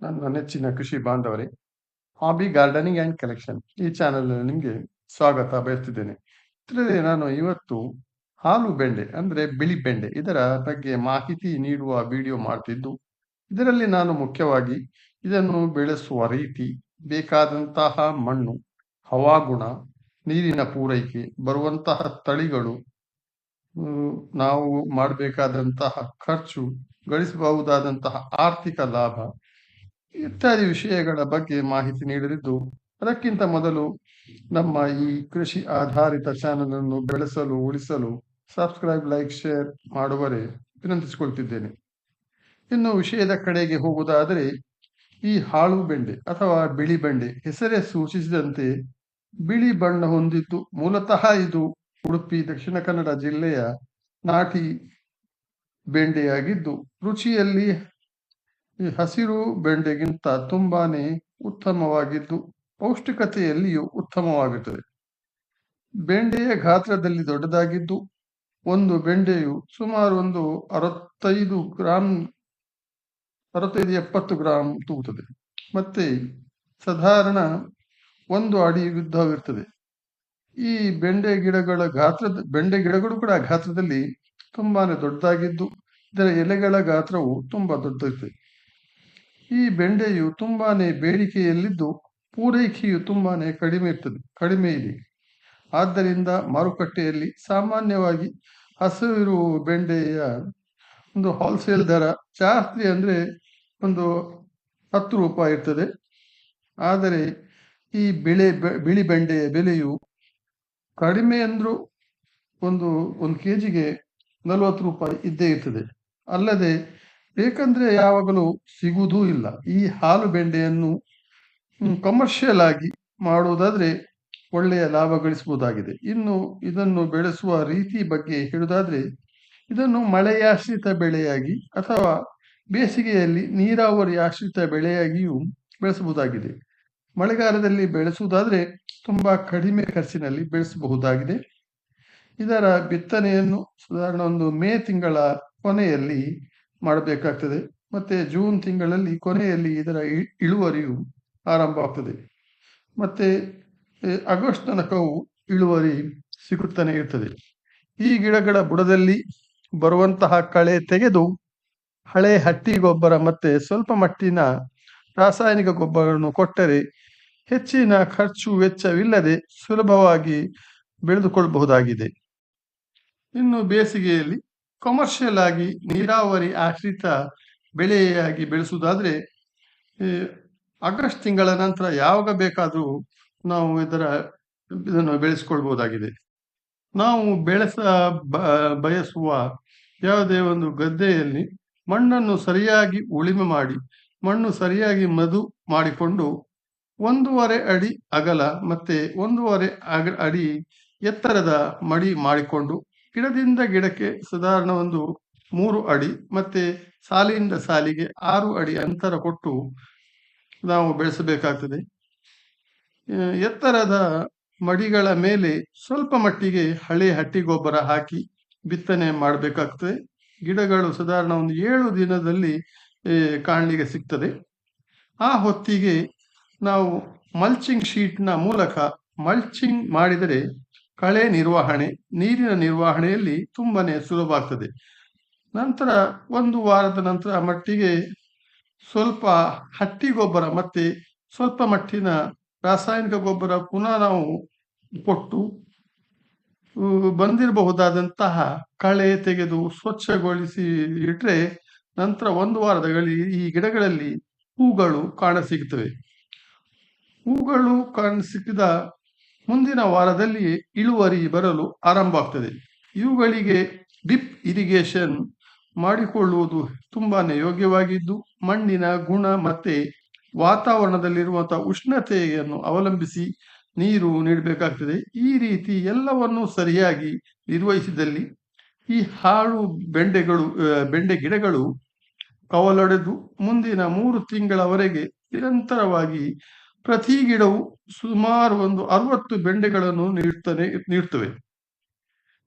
ನನ್ನ ನೆಚ್ಚಿನ ಕೃಷಿ ಬಾಂಧವರೇ ಹಾಬಿ ಗಾರ್ಡನಿಂಗ್ ಆ್ಯಂಡ್ ಕಲೆಕ್ಷನ್ ಈ ಚಾನಲ್ ನಿಮಗೆ ಸ್ವಾಗತ ಬಯಸ್ತಿದ್ದೇನೆ. ಇದರಲ್ಲಿ ನಾನು ಇವತ್ತು ಹಾಲು ಬೆಂಡೆ, ಅಂದರೆ ಬಿಳಿ ಬೆಂಡೆ, ಇದರ ಬಗ್ಗೆ ಮಾಹಿತಿ ನೀಡುವ ವಿಡಿಯೋ ಮಾಡ್ತಿದ್ದು. ಇದರಲ್ಲಿ ನಾನು ಮುಖ್ಯವಾಗಿ ಇದನ್ನು ಬೆಳೆಸುವ ರೀತಿ, ಬೇಕಾದಂತಹ ಮಣ್ಣು ಹವಾಗುಣ ನೀರಿನ ಪೂರೈಕೆ, ಬರುವಂತಹ ತಳಿಗಳು ನಾವು ಮಾಡಬೇಕಾದಂತಹ ಖರ್ಚು, ಗಳಿಸಬಹುದಾದಂತಹ ಆರ್ಥಿಕ ಲಾಭ ಇತ್ಯಾದಿ ವಿಷಯಗಳ ಬಗ್ಗೆ ಮಾಹಿತಿ ನೀಡಲಿದ್ದು, ಅದಕ್ಕಿಂತ ಮೊದಲು ನಮ್ಮ ಈ ಕೃಷಿ ಆಧಾರಿತ ಚಾನೆಲ್ ಅನ್ನು ಬೆಳೆಸಲು, ಉಳಿಸಲು ಸಬ್ಸ್ಕ್ರೈಬ್, ಲೈಕ್, ಶೇರ್ ಮಾಡುವರೆ ವಿನಂತಿಸಿಕೊಳ್ತಿದ್ದೇನೆ. ಇನ್ನು ವಿಷಯದ ಕಡೆಗೆ ಹೋಗುವುದಾದರೆ, ಈ ಹಾಳು ಬೆಂಡೆ ಅಥವಾ ಬಿಳಿ ಬೆಂಡೆ ಹೆಸರೇ ಸೂಚಿಸಿದಂತೆ ಬಿಳಿ ಬಣ್ಣ ಹೊಂದಿದ್ದು ಮೂಲತಃ ಇದು ಉಡುಪಿ, ದಕ್ಷಿಣ ಕನ್ನಡ ಜಿಲ್ಲೆಯ ನಾಟಿ ಬೆಂಡೆಯಾಗಿದ್ದು, ರುಚಿಯಲ್ಲಿ ಈ ಹಸಿರು ಬೆಂಡೆಗಿಂತ ತುಂಬಾನೇ ಉತ್ತಮವಾಗಿದ್ದು, ಪೌಷ್ಟಿಕತೆಯಲ್ಲಿಯೂ ಉತ್ತಮವಾಗುತ್ತದೆ ಬೆಂಡೆಯ ಗಾತ್ರದಲ್ಲಿ ದೊಡ್ಡದಾಗಿದ್ದು, ಒಂದು ಬೆಂಡೆಯು ಸುಮಾರು ಒಂದು ಅರವತ್ತೈದು ಗ್ರಾಂ, ಅರವತ್ತೈದು ಎಪ್ಪತ್ತು ಗ್ರಾಂ ತೂಗುತ್ತದೆ. ಮತ್ತೆ ಸಾಧಾರಣ ಒಂದು ಅಡಿ ಯುದ್ಧವಿರ್ತದೆ ಈ ಬೆಂಡೆ ಗಿಡಗಳ ಗಾತ್ರದ, ಬೆಂಡೆ ಗಿಡಗಳು ಕೂಡ ಗಾತ್ರದಲ್ಲಿ ತುಂಬಾನೇ ದೊಡ್ಡದಾಗಿದ್ದು, ಇದರ ಎಲೆಗಳ ಗಾತ್ರವು ತುಂಬಾ ದೊಡ್ಡದಿರ್ತದೆ ಈ ಬೆಂಡೆಯು ತುಂಬಾನೇ ಬೇಡಿಕೆಯಲ್ಲಿದ್ದು ಪೂರೈಕೆಯು ತುಂಬಾನೇ ಕಡಿಮೆ ಇರ್ತದೆ, ಕಡಿಮೆ ಇದೆ. ಆದ್ದರಿಂದ ಮಾರುಕಟ್ಟೆಯಲ್ಲಿ ಸಾಮಾನ್ಯವಾಗಿ ಹಸಿರು ಬೆಂಡೆಯ ಒಂದು ಹೋಲ್ಸೇಲ್ ದರ ಜಾಸ್ತಿ ಅಂದರೆ ಒಂದು ಹತ್ತು ರೂಪಾಯಿ ಇರ್ತದೆ. ಆದರೆ ಈ ಬೆಳೆ ಬಿಳಿ ಬೆಂಡೆಯ ಬೆಲೆಯು ಕಡಿಮೆ ಅಂದರೂ ಒಂದು ಒಂದು ಕೆ ಜಿಗೆ ನಲವತ್ತು ರೂಪಾಯಿ ಇದ್ದೇ ಇರ್ತದೆ. ಅಲ್ಲದೆ ಬೇಕಂದ್ರೆ ಯಾವಾಗಲೂ ಸಿಗುವುದೂ ಇಲ್ಲ. ಈ ಹಾಲು ಬೆಂಡೆಯನ್ನು ಕಮರ್ಷಿಯಲ್ ಆಗಿ ಮಾಡುವುದಾದ್ರೆ ಒಳ್ಳೆಯ ಲಾಭ ಗಳಿಸಬಹುದಾಗಿದೆ. ಇನ್ನು ಇದನ್ನು ಬೆಳೆಸುವ ರೀತಿ ಬಗ್ಗೆ ಹೇಳುವುದಾದ್ರೆ, ಇದನ್ನು ಮಳೆಯಾಶ್ರಿತ ಬೆಳೆಯಾಗಿ ಅಥವಾ ಬೇಸಿಗೆಯಲ್ಲಿ ನೀರಾವರಿ ಆಶ್ರಿತ ಬೆಳೆಯಾಗಿಯೂ ಬೆಳೆಸಬಹುದಾಗಿದೆ. ಮಳೆಗಾಲದಲ್ಲಿ ಬೆಳೆಸುವುದಾದ್ರೆ ತುಂಬಾ ಕಡಿಮೆ ಖರ್ಚಿನಲ್ಲಿ ಬೆಳೆಸಬಹುದಾಗಿದೆ. ಇದರ ಬಿತ್ತನೆಯನ್ನು ಸಾಧಾರಣ ಒಂದು ಮೇ ತಿಂಗಳ ಕೊನೆಯಲ್ಲಿ ಮಾಡಬೇಕಾಗ್ತದೆ. ಮತ್ತೆ ಜೂನ್ ತಿಂಗಳಲ್ಲಿ ಕೊನೆಯಲ್ಲಿ ಇದರ ಇಳುವರಿಯು ಆರಂಭವಾಗ್ತದೆ ಮತ್ತೆ ಎ, ಆಗಸ್ಟ್ ತನಕವು ಇಳುವರಿ ಸಿಗುತ್ತಾನೆ ಇರ್ತದೆ. ಈ ಗಿಡಗಳ ಬುಡದಲ್ಲಿ ಬರುವಂತಹ ಕಳೆ ತೆಗೆದು ಹಳೆ ಹಟ್ಟಿ ಗೊಬ್ಬರ ಮತ್ತೆ ಸ್ವಲ್ಪ ಮಟ್ಟಿನ ರಾಸಾಯನಿಕ ಗೊಬ್ಬರವನ್ನು ಕೊಟ್ಟರೆ ಹೆಚ್ಚಿನ ಖರ್ಚು ವೆಚ್ಚವಿಲ್ಲದೆ ಸುಲಭವಾಗಿ ಬೆಳೆದುಕೊಳ್ಳಬಹುದಾಗಿದೆ ಇನ್ನು ಬೇಸಿಗೆಯಲ್ಲಿ ಕಮರ್ಷಿಯಲ್ ಆಗಿ ನೀರಾವರಿ ಆಶ್ರಿತ ಬೆಳೆಯಾಗಿ ಬೆಳೆಸುವುದಾದ್ರೆ ಆಗಸ್ಟ್ ತಿಂಗಳ ನಂತರ ಯಾವಾಗ ಬೇಕಾದರೂ ನಾವು ಇದರ, ಇದನ್ನು ಬೆಳೆಸ್ಕೊಳ್ಬೋದಾಗಿದೆ ನಾವು ಬೆಳೆಸ ಬಯಸುವ ಯಾವುದೇ ಒಂದು ಗದ್ದೆಯಲ್ಲಿ ಮಣ್ಣನ್ನು ಸರಿಯಾಗಿ ಉಳಿಮೆ ಮಾಡಿ, ಮಣ್ಣು ಸರಿಯಾಗಿ ಮದು ಮಾಡಿಕೊಂಡು ಒಂದೂವರೆ ಅಡಿ ಅಗಲ ಮತ್ತೆ ಒಂದೂವರೆ ಅಡಿ ಎತ್ತರದ ಮಡಿ ಮಾಡಿಕೊಂಡು ಗಿಡದಿಂದ ಗಿಡಕ್ಕೆ ಸಾಧಾರಣ ಒಂದು ಮೂರು ಅಡಿ ಮತ್ತೆ ಸಾಲಿನಿಂದ ಸಾಲಿಗೆ ಆರು ಅಡಿ ಅಂತರ ಕೊಟ್ಟು ನಾವು ಬೆಳೆಸಬೇಕಾಗ್ತದೆ. ಎತ್ತರದ ಮಡಿಗಳ ಮೇಲೆ ಸ್ವಲ್ಪ ಮಟ್ಟಿಗೆ ಹಳೆ ಹಟ್ಟಿ ಗೊಬ್ಬರ ಹಾಕಿ ಬಿತ್ತನೆ ಮಾಡಬೇಕಾಗ್ತದೆ. ಗಿಡಗಳು ಸಾಧಾರಣ ಒಂದು ಏಳು ದಿನದಲ್ಲಿ ಕಾಣಲಿಗೆ ಸಿಗ್ತದೆ. ಆ ಹೊತ್ತಿಗೆ ನಾವು ಮಲ್ಚಿಂಗ್ ಶೀಟ್ನ ಮೂಲಕ ಮಲ್ಚಿಂಗ್ ಮಾಡಿದರೆ ಕಳೆ ನಿರ್ವಹಣೆ, ನೀರಿನ ನಿರ್ವಹಣೆಯಲ್ಲಿ ತುಂಬಾ ಸುಲಭ ಆಗ್ತದೆ. ನಂತರ ಒಂದು ವಾರದ ನಂತರ ಮಟ್ಟಿಗೆ ಸ್ವಲ್ಪ ಹಟ್ಟಿ ಗೊಬ್ಬರ ಮತ್ತೆ ಸ್ವಲ್ಪ ಮಟ್ಟಿನ ರಾಸಾಯನಿಕ ಗೊಬ್ಬರ ಪುನಃ ನಾವು ಕೊಟ್ಟು ಬಂದಿರಬಹುದಾದಂತಹ ಕಳೆ ತೆಗೆದು ಸ್ವಚ್ಛಗೊಳಿಸಿ ಇಟ್ರೆ ನಂತರ ಒಂದು ವಾರದಲ್ಲಿ ಈ ಗಿಡಗಳಲ್ಲಿ ಹೂಗಳು ಕಾಣಸಿಗುತ್ತವೆ ಹೂಗಳು ಕಾಣಸಿಕ್ಕಿದ ಮುಂದಿನ ವಾರದಲ್ಲಿ ಇಳುವರಿ ಬರಲು ಆರಂಭ ಆಗ್ತದೆ. ಇವುಗಳಿಗೆ ಡಿಪ್ ಇರಿಗೇಷನ್ ಮಾಡಿಕೊಳ್ಳುವುದು ತುಂಬಾ ಯೋಗ್ಯವಾಗಿದ್ದು, ಮಣ್ಣಿನ ಗುಣ ಮತ್ತೆ ವಾತಾವರಣದಲ್ಲಿರುವಂತಹ ಉಷ್ಣತೆಯನ್ನು ಅವಲಂಬಿಸಿ ನೀರು ನೀಡಬೇಕಾಗ್ತದೆ. ಈ ರೀತಿ ಎಲ್ಲವನ್ನು ಸರಿಯಾಗಿ ನಿರ್ವಹಿಸಿದಲ್ಲಿ ಈ ಹಾಳು ಬೆಂಡೆಗಳು ಬೆಂಡೆ ಗಿಡಗಳು ಕವಲೊಡೆದು ಮುಂದಿನ ಮೂರು ತಿಂಗಳವರೆಗೆ ನಿರಂತರವಾಗಿ ಪ್ರತಿ ಗಿಡವು ಸುಮಾರು ಒಂದು ಅರವತ್ತು ಬೆಂಡೆಗಳನ್ನು ನೀಡ್ತಾನೆ, ನೀಡ್ತವೆ.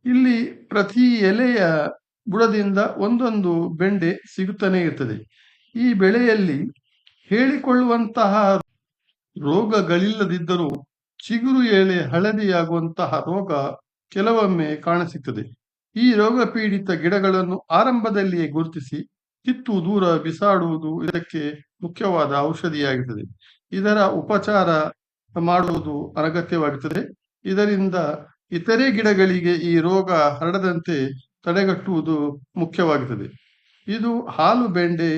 ಇಲ್ಲಿ ಪ್ರತಿ ಎಲೆಯ ಬುಡದಿಂದ ಒಂದೊಂದು ಬೆಂಡೆ ಸಿಗುತ್ತಾನೆ ಇರ್ತದೆ. ಈ ಬೆಳೆಯಲ್ಲಿ ಹೇಳಿಕೊಳ್ಳುವಂತಹ ರೋಗಗಳಿಲ್ಲದಿದ್ದರೂ ಚಿಗುರು ಎಲೆ ಹಳದಿಯಾಗುವಂತಹ ರೋಗ ಕೆಲವೊಮ್ಮೆ ಕಾಣಸಿಗ್ತದೆ ಈ ರೋಗ ಪೀಡಿತ ಗಿಡಗಳನ್ನು ಆರಂಭದಲ್ಲಿಯೇ ಗುರುತಿಸಿ, ಕಿತ್ತು ದೂರ ಬಿಸಾಡುವುದು ಇದಕ್ಕೆ ಮುಖ್ಯವಾದ ಔಷಧಿಯಾಗಿರ್ತದೆ. ಇದರ ಉಪಚಾರ ಮಾಡುವುದು ಅನಗತ್ಯವಾಗುತ್ತದೆ. ಇದರಿಂದ ಇತರೆ ಗಿಡಗಳಿಗೆ ಈ ರೋಗ ಹರಡದಂತೆ ತಡೆಗಟ್ಟುವುದು ಮುಖ್ಯವಾಗುತ್ತದೆ. ಇದು ಹಾಲು ಬೆಂಡೆ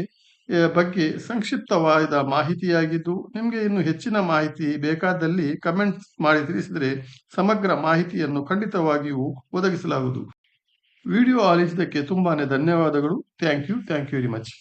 ಬಗ್ಗೆ ಸಂಕ್ಷಿಪ್ತವಾದ ಮಾಹಿತಿಯಾಗಿದ್ದು, ನಿಮಗೆ ಇನ್ನು ಹೆಚ್ಚಿನ ಮಾಹಿತಿ ಬೇಕಾದಲ್ಲಿ ಕಮೆಂಟ್ಸ್ ಮಾಡಿ ತಿಳಿಸಿದರೆ ಸಮಗ್ರ ಮಾಹಿತಿಯನ್ನು ಖಂಡಿತವಾಗಿಯೂ ಒದಗಿಸಲಾಗುವುದು. ವಿಡಿಯೋ ಆಲಿಸಿದ್ದಕ್ಕೆ ತುಂಬಾ ಧನ್ಯವಾದಗಳು. Thank you. Thank you very much.